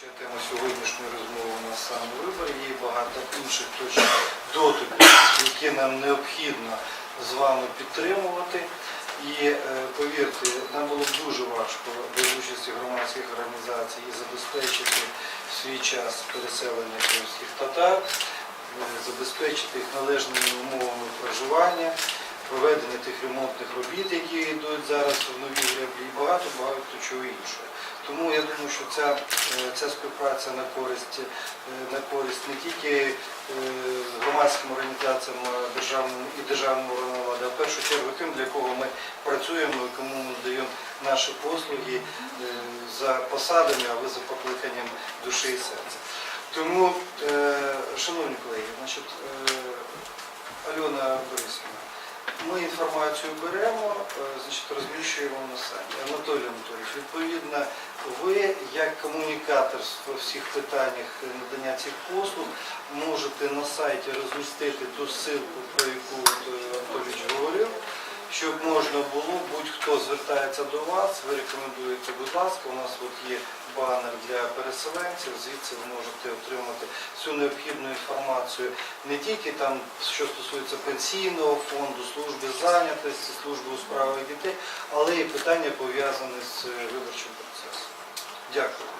Ще тема сьогоднішньої розмови у нас саме вибори. Є багато інших точок дотику, які нам необхідно з вами підтримувати. І е, повірте, нам було дуже важко без участі громадських організацій і забезпечити в свій час переселення кримських татар, е, забезпечити їх належними умовами проживання, проведення тих ремонтних робіт, які йдуть зараз в новій греблі, багато-багато чого іншого. Тому я думаю, що ця, е, ця співпраця на користь, е, на користь не тільки е, громадським організаціям державним і державним органам влади, а в першу чергу тим, для кого ми працюємо і кому ми надаємо наші послуги за посадами, а ви за покликанням душі і серця. Тому, шановні колеги, значить, Альона Борисівна, ми інформацію беремо, е, значить, розміщуємо на сайті. Анатолій Анатолійович, відповідно, ви як комунікатор в всіх питаннях надання цих послуг можете на сайті розмістити ту ссылку, про яку от, е, Анатолійович говорив, щоб можна було, будь-хто звертається до вас, ви рекомендуєте, будь ласка, у нас от є банер для переселенців, звідси ви можете отримати всю необхідну інформацію не тільки там, що стосується пенсійного фонду, служби зайнятості, служби у справах дітей, але і питання пов'язані з е, виборчим процесом. Дякую.